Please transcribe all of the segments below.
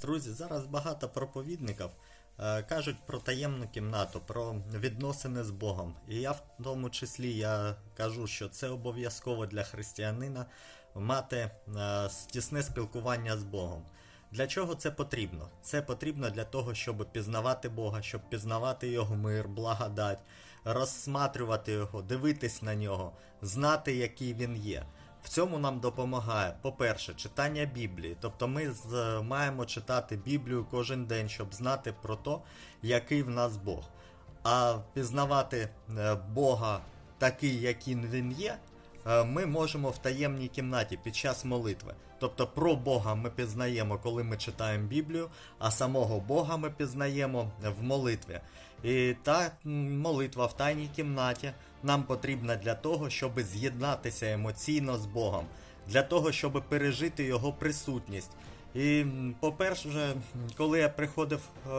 Друзі, зараз багато проповідників е, кажуть про таємну кімнату, про відносини з Богом. І я в тому числі я кажу, що це обов'язково для християнина мати е, тісне спілкування з Богом. Для чого це потрібно? Це потрібно для того, щоб пізнавати Бога, щоб пізнавати Його мир, благодать, розсматрювати Його, дивитись на нього, знати, який він є. В цьому нам допомагає, по-перше, читання Біблії. Тобто ми з- маємо читати Біблію кожен день, щоб знати про те, який в нас Бог. А пізнавати е, Бога такий, який він є, ми можемо в таємній кімнаті під час молитви. Тобто про Бога ми пізнаємо, коли ми читаємо Біблію, а самого Бога ми пізнаємо в молитві. І та молитва в тайній кімнаті нам потрібна для того, щоб з'єднатися емоційно з Богом, для того, щоб пережити Його присутність. І, по-перше, м, коли я приходив е,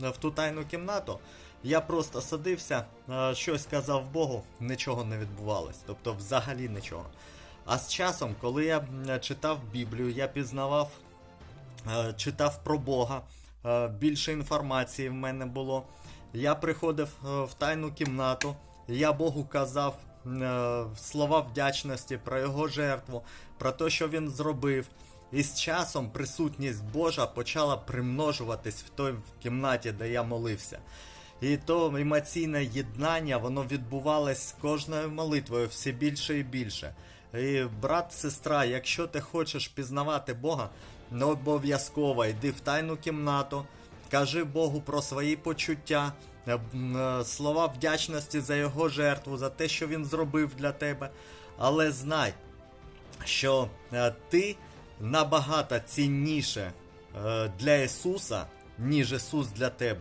в ту тайну кімнату, я просто садився, е, щось казав Богу, нічого не відбувалось. Тобто взагалі нічого. А з часом, коли я читав Біблію, я пізнавав, е, читав про Бога, е, більше інформації в мене було. Я приходив е, в тайну кімнату, я Богу казав е, слова вдячності про його жертву, про те, що він зробив. І з часом присутність Божа почала примножуватись в той кімнаті, де я молився. І то емоційне єднання, воно відбувалось з кожною молитвою все більше і більше. І брат, сестра, якщо ти хочеш пізнавати Бога, не обов'язково йди в тайну кімнату, кажи Богу про свої почуття, е, е, слова вдячності за його жертву, за те, що він зробив для тебе. Але знай, що е, ти набагато цінніше е, для Ісуса, ніж Ісус для тебе.